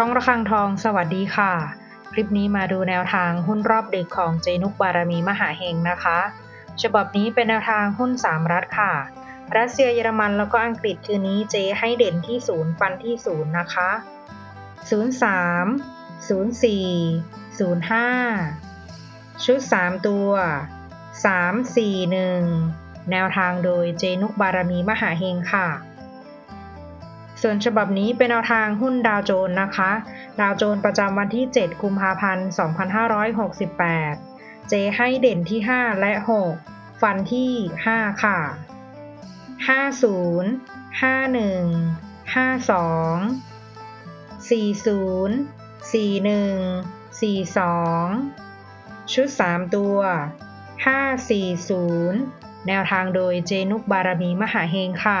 ช่องระฆังทองสวัสดีค่ะ คลิปนี้มาดูแนวทางหุ้นรอบดึกของเจนุกบารมีมหาเฮงนะคะ ฉบับนี้เป็นแนวทางหุ้น 3 รัฐค่ะ รัสเซียเยอรมันแล้วก็อังกฤษคืนนี้เจให้เด่นที่ศูนย์ฟันที่ศูนย์นะคะ 03 04 05 ชุด 3 ตัว 3 4 1 แนวทางโดยเจนุกบารมีมหาเฮงค่ะ ส่วนฉบับนี้เป็นแนวทางหุ้นดาวโจน์นะคะ ดาวโจน์ประจำวันที่ 7 กุมภาพันธ์ 2568 เจให้เด่นที่ 5 และ 6 ฟันที่ 5 ค่ะ 50 51 52 40 41 42 ชุด 3 ตัว 540 แนวทางโดยเจนุกบารมีมหาเฮงค่ะ